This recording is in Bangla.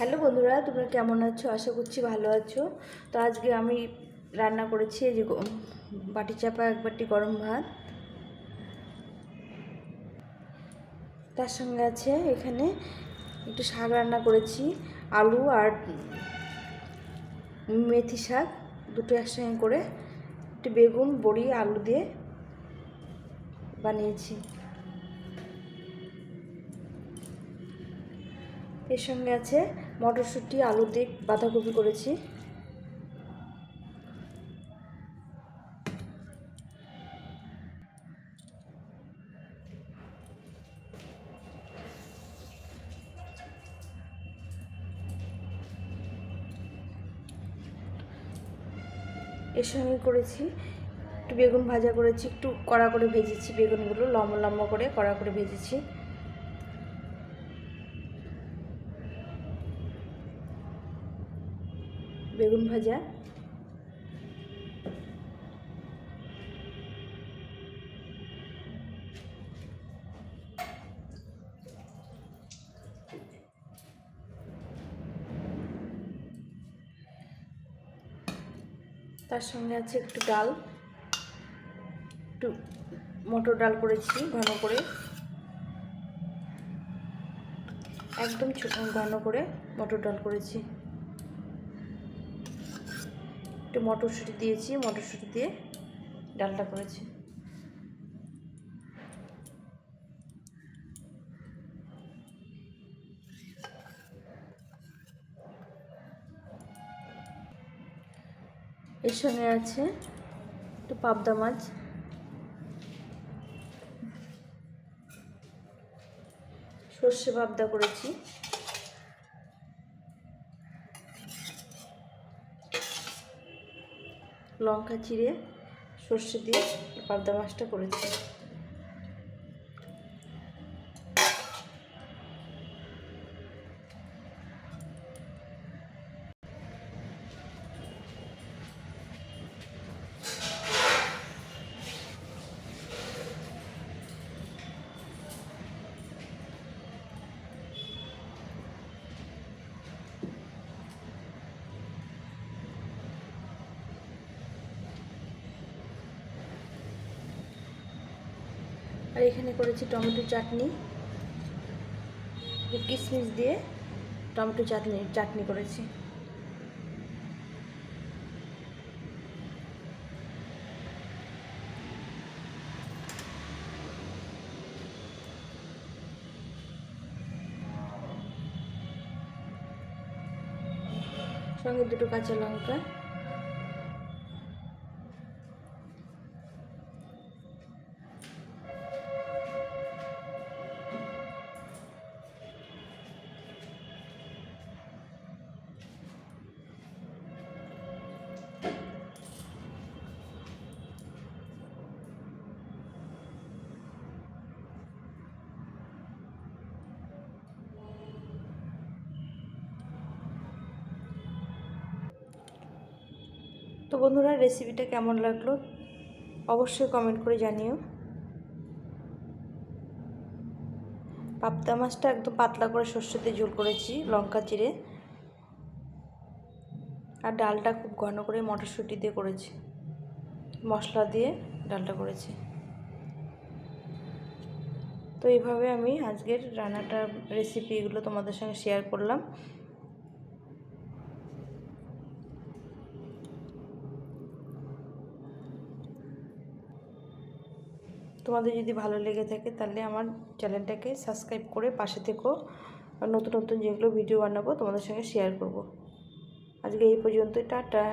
হ্যালো বন্ধুরা, তোমরা কেমন আছো? আশা করছি ভালো আছো। তো আজকে আমি রান্না করেছি যে বাটি চাপা, এক বাটি গরম ভাত। তার সঙ্গে আছে এখানে একটু শাক রান্না করেছি, আলু আর মেথি শাক, দুটো একসঙ্গে করে। একটু বেগুন, বড়ি, আলু দিয়ে বানিয়েছি। এর সঙ্গে আছে মটরশুঁটি আলু দিয়ে বাঁধাকপি করেছি। এর সঙ্গে করেছি, একটু বেগুন ভাজা করেছি, একটু কড়া করে ভেজেছি বেগুনগুলো, লম্বা লম্বা করে কড়া করে ভেজেছি। বেগুন ভাজা। তার সঙ্গে আছে একটু ডাল। একটু মটর ডাল করেছি ঘন করে। একদম ছোট ঘন করে মটর ডাল করেছি। একটু মটরশুঁটি দিয়েছি, মটরশুঁটি দিয়ে ডালটা করেছি। এর সঙ্গে আছে একটু পাবদা মাছ। সর্ষে পাবদা করেছি। লঙ্কা চিড়ে সর্ষে দিয়ে পাবদা মাছটা করেছি। আর এখানে করেছি টমেটো চাটনি। কিশমিশ দিয়ে টমেটো চাটনি চাটনি করেছি। সঙ্গে দুটো কাঁচা লঙ্কা। তো বন্ধুরা রেসিপিটা কেমন লাগল? অবশ্যই কমেন্ট করে জানিও। পাবদা মাছটা একদম পাতলা করে সর্ষেতে ঝোল করেছি, লঙ্কা চিড়ে। আর ডালটা খুব ঘন করে মটরশুঁটি দিয়ে করেছি। মশলা দিয়ে ডালটা করেছি। তো এইভাবে আমি আজকের রান্নাটা রেসিপি এগুলো তোমাদের সঙ্গে শেয়ার করলাম। তোমাদের যদি ভালো লেগে থাকে তাহলে আমার চ্যানেলটাকে সাবস্ক্রাইব করে পাশে থেকো। নতুন নতুন যেগুলো ভিডিও বানাবো তোমাদের সঙ্গে শেয়ার করব। আজকে এই পর্যন্তই, টাটা।